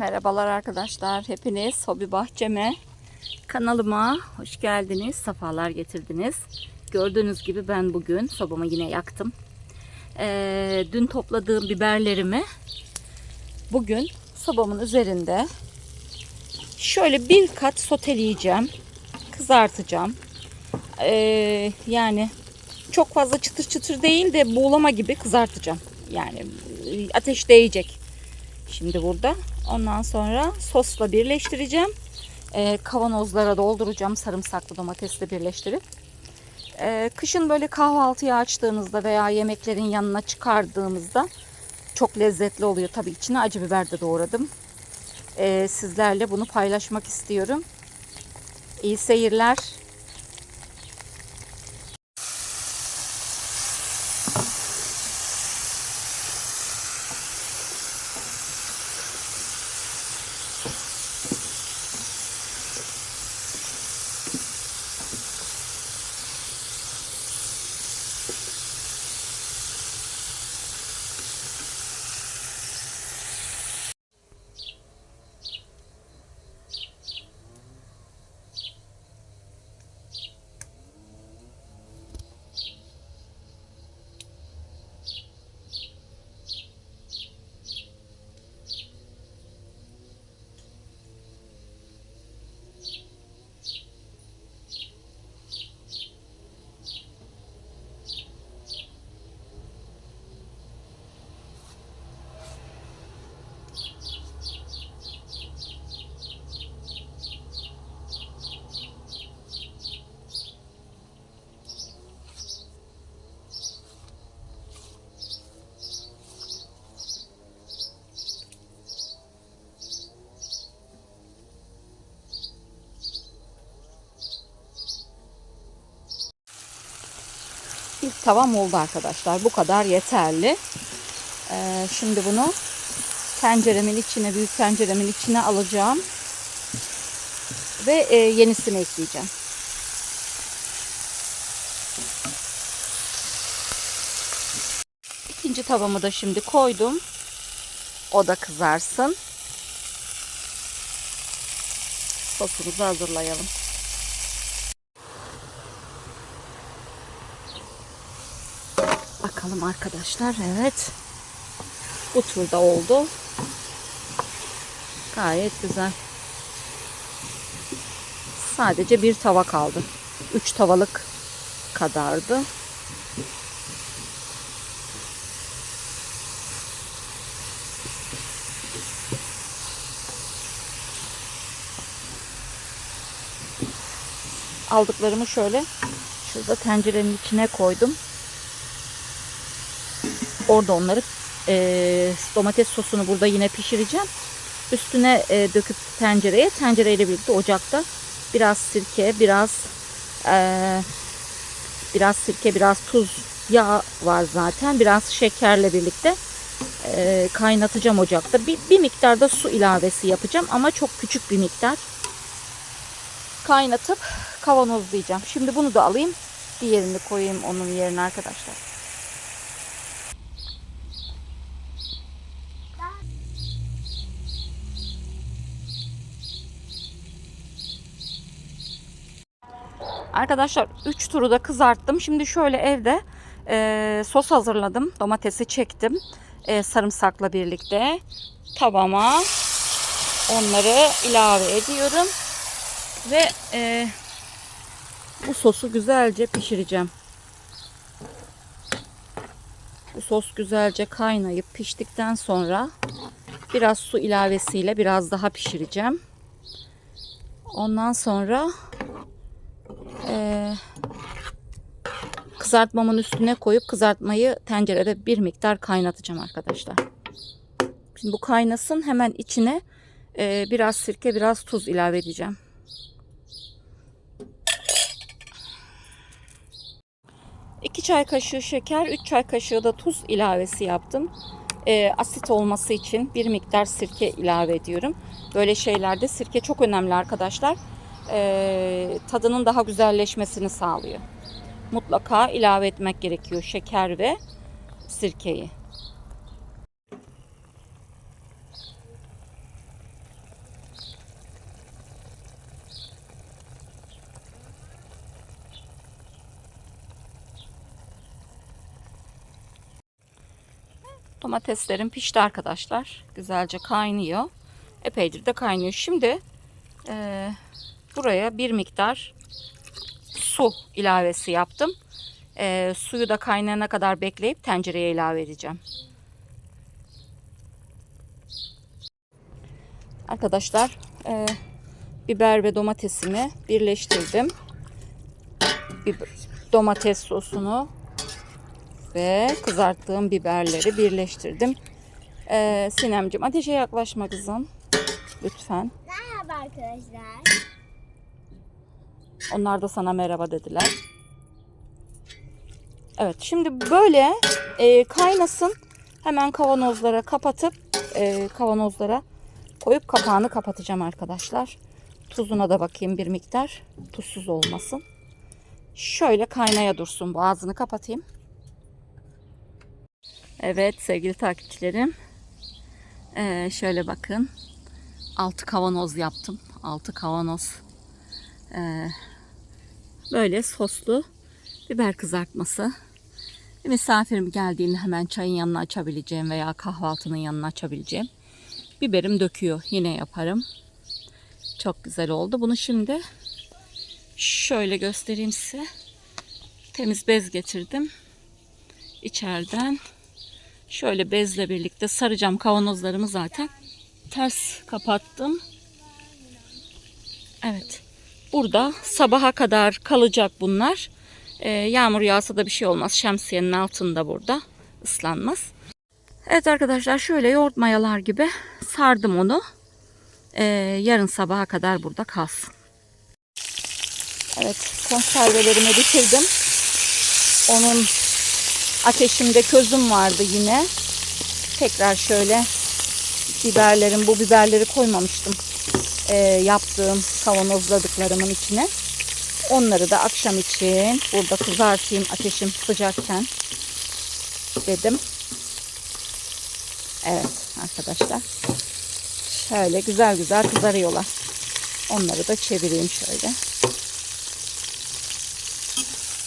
Merhabalar arkadaşlar. Hepiniz hobi bahçeme kanalıma hoş geldiniz. Safalar getirdiniz. Gördüğünüz gibi ben bugün sobamı yine yaktım. Ee, dün topladığım biberlerimi bugün sobamın üzerinde şöyle bir kat soteleyeceğim. Kızartacağım. Ee, yani çok fazla çıtır çıtır değil de buğulama gibi kızartacağım. Yani e, ateş değecek. Şimdi burada. Ondan sonra sosla birleştireceğim. Ee, kavanozlara dolduracağım sarımsaklı domatesle birleştirip. Ee, kışın böyle kahvaltıya açtığınızda veya yemeklerin yanına çıkardığımızda çok lezzetli oluyor. Tabii içine acı biber de doğradım. Ee, sizlerle bunu paylaşmak istiyorum. İyi seyirler. İlk tavam oldu arkadaşlar. Bu kadar yeterli. Ee, şimdi bunu tenceremin içine, büyük tenceremin içine alacağım. Ve e, yenisini ekleyeceğim. İkinci tavamı da şimdi koydum. O da kızarsın. Sosumuzu hazırlayalım. Bakalım arkadaşlar. Evet. Bu turda oldu. Gayet güzel. Sadece bir tava kaldı. Üç tavalık kadardı. Aldıklarımı şöyle şurada tencerenin içine koydum. Orada onları e, domates sosunu burada yine pişireceğim. Üstüne e, döküp tencereye, tencereyle birlikte ocakta biraz sirke, biraz e, biraz sirke, biraz tuz, yağ var zaten. Biraz şekerle birlikte e, kaynatacağım ocakta. Bir, bir miktar da su ilavesi yapacağım ama çok küçük bir miktar. Kaynatıp kavanozlayacağım. Şimdi bunu da alayım. Diğerini koyayım onun yerine arkadaşlar. Arkadaşlar 3 turu da kızarttım. Şimdi şöyle evde e, sos hazırladım. Domatesi çektim. E, sarımsakla birlikte. Tavama onları ilave ediyorum. Ve e, bu sosu güzelce pişireceğim. Bu sos güzelce kaynayıp piştikten sonra biraz su ilavesiyle biraz daha pişireceğim. Ondan sonra ee, kızartmamın üstüne koyup kızartmayı tencerede bir miktar kaynatacağım arkadaşlar. Şimdi bu kaynasın hemen içine e, biraz sirke biraz tuz ilave edeceğim. İki çay kaşığı şeker, 3 çay kaşığı da tuz ilavesi yaptım. E, asit olması için bir miktar sirke ilave ediyorum. Böyle şeylerde sirke çok önemli arkadaşlar e, tadının daha güzelleşmesini sağlıyor. Mutlaka ilave etmek gerekiyor şeker ve sirkeyi. Domateslerim pişti arkadaşlar. Güzelce kaynıyor. Epeydir de kaynıyor. Şimdi e, buraya bir miktar su ilavesi yaptım. E, suyu da kaynayana kadar bekleyip tencereye ilave edeceğim. Arkadaşlar e, biber ve domatesimi birleştirdim. Biber, domates sosunu ve kızarttığım biberleri birleştirdim. Ee, Sinemcim ateşe yaklaşma kızım. Lütfen. Merhaba arkadaşlar. Onlar da sana merhaba dediler. Evet şimdi böyle e, kaynasın. Hemen kavanozlara kapatıp e, kavanozlara koyup kapağını kapatacağım arkadaşlar. Tuzuna da bakayım bir miktar. Tuzsuz olmasın. Şöyle kaynaya dursun. Bu ağzını kapatayım. Evet sevgili takipçilerim. Ee, şöyle bakın. Altı kavanoz yaptım. Altı kavanoz. Ee, böyle soslu biber kızartması. Misafirim geldiğinde hemen çayın yanına açabileceğim veya kahvaltının yanına açabileceğim. Biberim döküyor. Yine yaparım. Çok güzel oldu. Bunu şimdi şöyle göstereyim size. Temiz bez getirdim. İçeriden şöyle bezle birlikte saracağım kavanozlarımı zaten. Ters kapattım. Evet. Burada sabaha kadar kalacak bunlar. Ee, yağmur yağsa da bir şey olmaz. Şemsiyenin altında burada ıslanmaz. Evet arkadaşlar şöyle yoğurt mayalar gibi sardım onu. Ee, yarın sabaha kadar burada kalsın. Evet konservelerimi bitirdim. Onun ateşimde közüm vardı yine. Tekrar şöyle biberlerim bu biberleri koymamıştım. Ee, yaptığım kavanozladıklarımın içine. Onları da akşam için burada kızartayım ateşim sıcakken dedim. Evet arkadaşlar. Şöyle güzel güzel kızarıyorlar. Onları da çevireyim şöyle.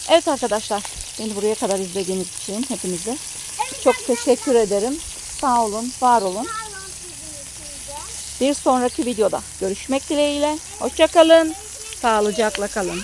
Evet arkadaşlar. Beni buraya kadar izlediğiniz için hepinize çok teşekkür ederim. Sağ olun, var olun. Bir sonraki videoda görüşmek dileğiyle. Hoşçakalın. Sağlıcakla kalın.